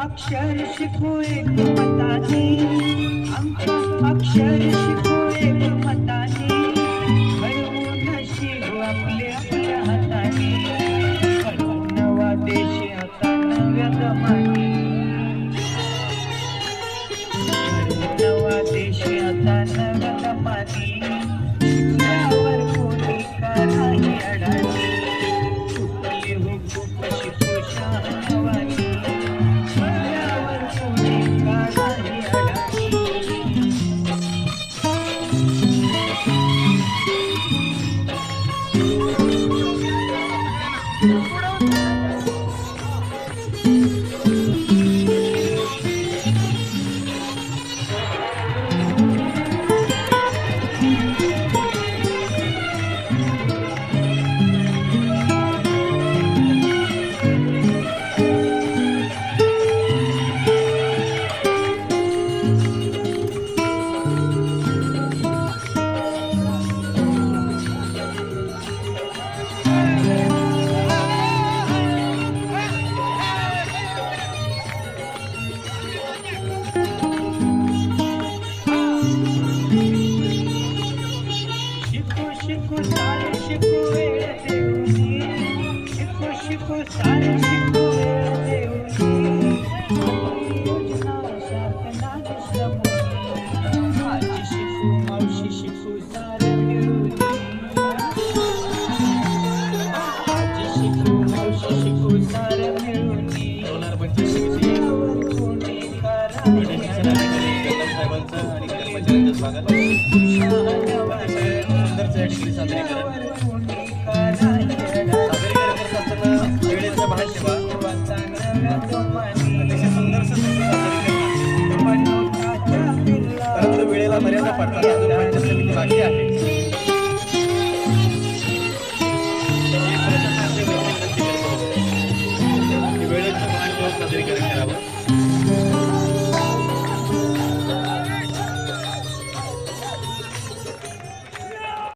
अक्षर शिकू एक मताने अक्षर शिकू एक शिकू शिकू सारे शिकू वेळ देऊनी शिकू शिकू सारे शिकू वेळ देऊनी योजना शासनाने श्रमोनी शिकू मावशी शिकू सारे मिळूनी शिकू मावशी शिकू सारे मिळूनी कोणी साहेबांचं आणि कर्मचाऱ्यांचं स्वागत सादरीकरण करत. असताना अतिशय सुंदर परंतु वेळेला मर्यादा पडतात. अजून पंचायत समिती बाकी आहे.